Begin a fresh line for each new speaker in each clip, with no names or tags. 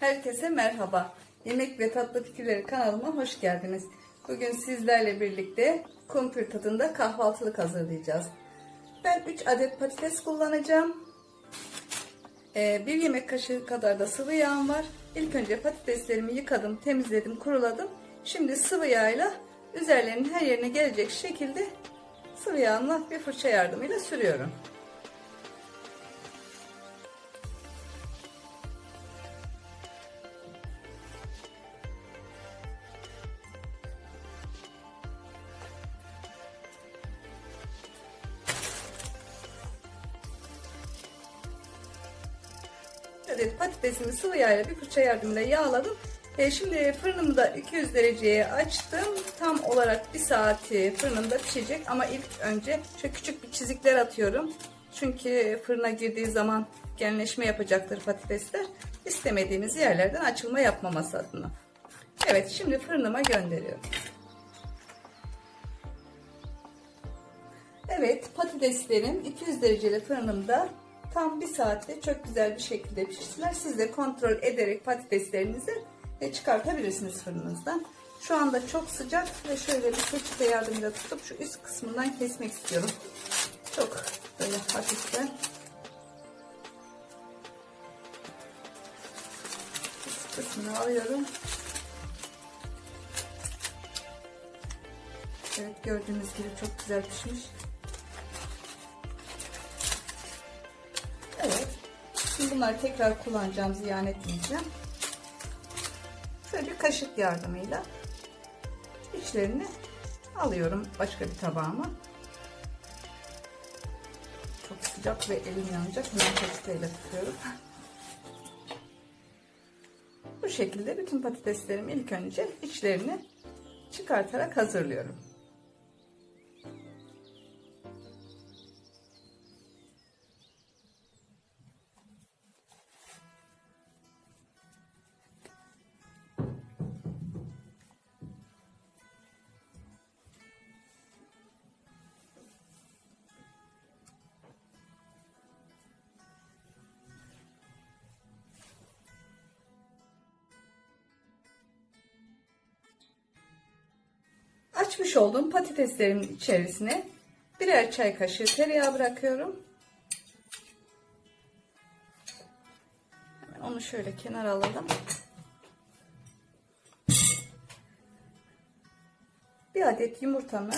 Herkese merhaba. Yemek ve Tatlı Fikirleri kanalıma hoş geldiniz. Bugün sizlerle birlikte kumpir tadında kahvaltılık hazırlayacağız. Ben 3 adet patates kullanacağım. Ee, bir yemek kaşığı kadar da sıvı yağım var. İlk önce patateslerimi yıkadım, temizledim, kuruladım. Şimdi sıvı yağıyla üzerlerinin her yerine gelecek şekilde sıvı yağımla bir fırça yardımıyla sürüyorum. Evet patatesimi sıvı yağla bir fırça yardımıyla yağladım. E, şimdi fırınımı da 200 dereceye açtım. Tam olarak bir saati fırınımda pişecek ama ilk önce şöyle küçük bir çizikler atıyorum. Çünkü fırına girdiği zaman genleşme yapacaktır patatesler. İstemediğimiz yerlerden açılma yapmaması adına. Evet şimdi fırınıma gönderiyorum. Evet patateslerim 200 dereceli fırınımda tam bir saatte çok güzel bir şekilde piştiler. Siz de kontrol ederek patateslerinizi e, çıkartabilirsiniz fırınınızdan. Şu anda çok sıcak ve şöyle bir peçete yardımıyla tutup şu üst kısmından kesmek istiyorum. Çok böyle hafiften. Üst kısmını alıyorum. Evet gördüğünüz gibi çok güzel pişmiş. Bunları tekrar kullanacağım, ziyan etmeyeceğim. Şöyle bir kaşık yardımıyla içlerini alıyorum başka bir tabağıma. Çok sıcak ve elim yanacak. Hemen peçeteyle tutuyorum. Bu şekilde bütün patateslerimi ilk önce içlerini çıkartarak hazırlıyorum. Açmış olduğum patateslerimin içerisine birer çay kaşığı tereyağı bırakıyorum. Hemen onu şöyle kenara alalım. Bir adet yumurtamı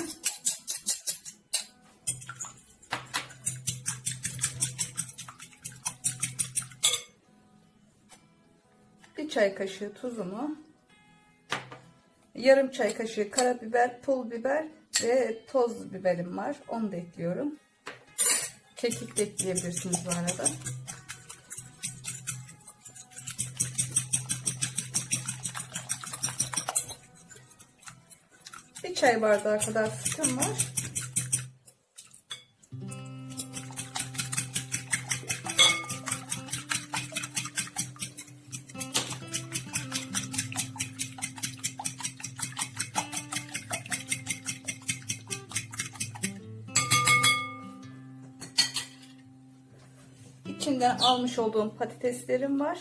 bir çay kaşığı tuzumu yarım çay kaşığı karabiber, pul biber ve toz biberim var. Onu da ekliyorum. Kekik de ekleyebilirsiniz bu arada. Bir çay bardağı kadar sütüm var. İçinden almış olduğum patateslerim var.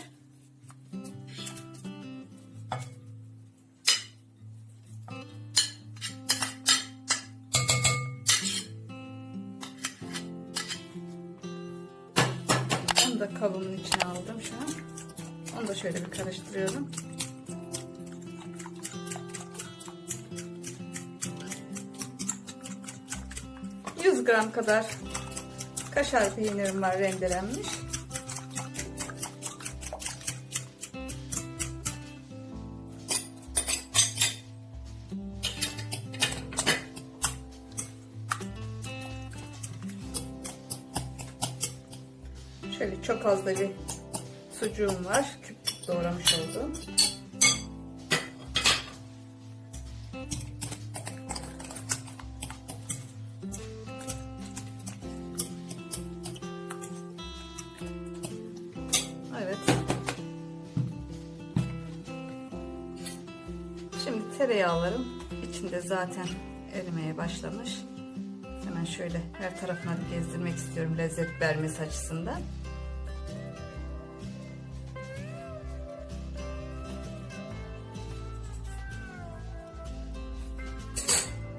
Onu da kabımın içine aldım şu an. Onu da şöyle bir karıştırıyorum. ...100 gram kadar kaşar peynirim var rendelenmiş. Şöyle çok az da bir sucuğum var. Küp doğramış oldum. tereyağlarım içinde zaten erimeye başlamış. Hemen şöyle her tarafına gezdirmek istiyorum lezzet vermesi açısından.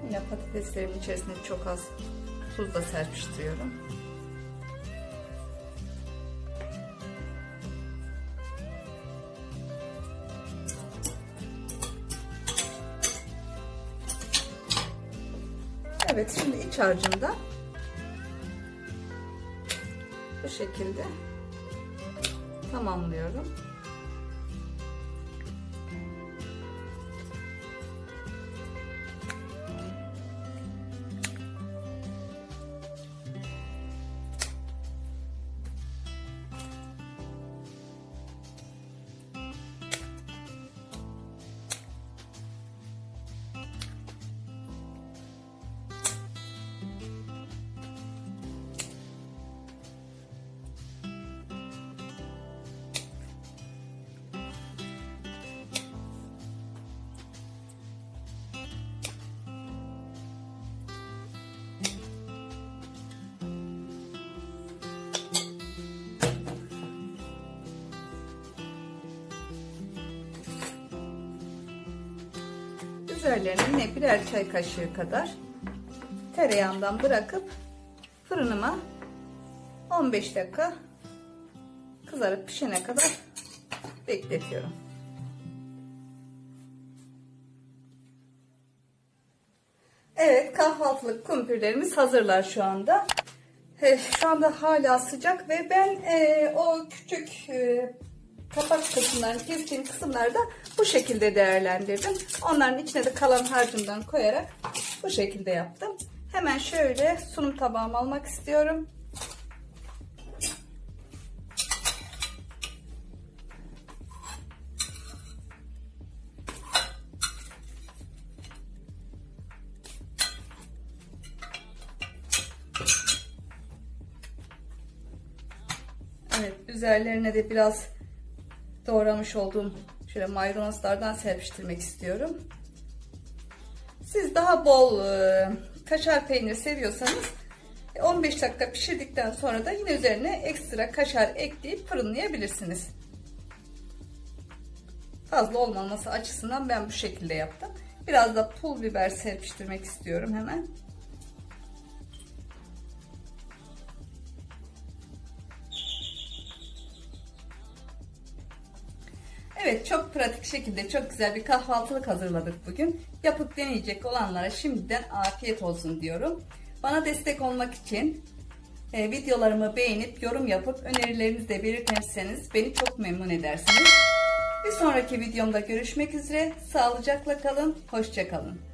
Yine patateslerim içerisine çok az tuzla serpiştiriyorum. Evet şimdi iç harcında bu şekilde tamamlıyorum. Üzerlerine birer çay kaşığı kadar tereyağından bırakıp fırınıma 15 dakika kızarıp pişene kadar bekletiyorum. Evet kahvaltılık kumpirlerimiz hazırlar şu anda. Eh, Şu anda hala sıcak ve ben eh, o küçük eh, kapak kısımlarını kestiğim kısımlarda bu şekilde değerlendirdim. Onların içine de kalan harcımdan koyarak bu şekilde yaptım. Hemen şöyle sunum tabağıma almak istiyorum. Evet üzerlerine de biraz doğramış olduğum şöyle maydanozlardan serpiştirmek istiyorum. Siz daha bol e, kaşar peynir seviyorsanız 15 dakika pişirdikten sonra da yine üzerine ekstra kaşar ekleyip fırınlayabilirsiniz. Fazla olmaması açısından ben bu şekilde yaptım. Biraz da pul biber serpiştirmek istiyorum hemen. Evet çok pratik şekilde çok güzel bir kahvaltılık hazırladık bugün. Yapıp deneyecek olanlara şimdiden afiyet olsun diyorum. Bana destek olmak için e, videolarımı beğenip yorum yapıp önerilerinizi de belirtirseniz beni çok memnun edersiniz. Bir sonraki videomda görüşmek üzere. Sağlıcakla kalın. Hoşçakalın.